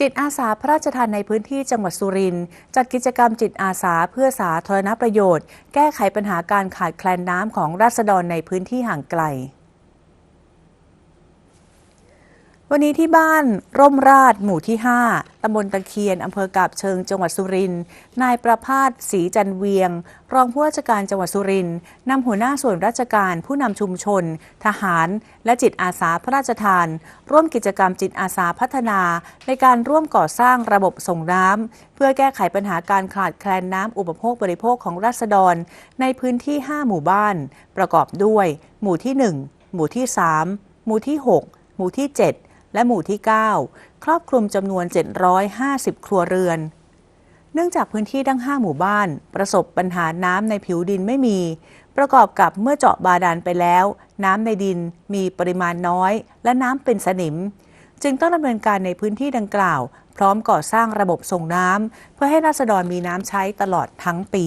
จิตอาสาพระราชทานในพื้นที่จังหวัดสุรินทร์จัดกิจกรรมจิตอาสาเพื่อสาธารณประโยชน์ แก้ไขปัญหาการขาดแคลนน้ำของราษฎรในพื้นที่ห่างไกล วันนี้ที่บ้านร่มราชหมู่ที่ 5 ตำบลตะเคียน อำเภอกาบเชิง จังหวัดสุรินทร์ นายประพาสศรีจันเวียง รองผู้ราชการจังหวัดสุรินทร์นำหัวหน้าส่วนราชการ ผู้นำชุมชน ทหาร และจิตอาสาพระราชทาน ร่วมกิจกรรมจิตอาสาพัฒนา ในการร่วมก่อสร้างระบบส่งน้ำ เพื่อแก้ไขปัญหาการขาดแคลนน้ำอุปโภคบริโภคของราษฎร ในพื้นที่ 5 หมู่บ้าน ประกอบด้วย หมู่ที่ 1 หมู่ที่ 3 หมู่ที่ 6 หมู่ที่ 7 และหมู่ที่ 9 ครอบคลุมจำนวน 750 ครัวเรือน เนื่องจากพื้นที่ทั้ง 5 หมู่บ้าน ประสบปัญหาน้ำในผิวดินไม่มี ประกอบกับเมื่อเจาะบาดาลไปแล้ว น้ำในดินมีปริมาณน้อย และน้ำเป็นสนิม จึงต้องดำเนินการในพื้นที่ดังกล่าว พร้อมก่อสร้างระบบส่งน้ำเพื่อให้ราษฎรมีน้ำใช้ตลอดทั้งปี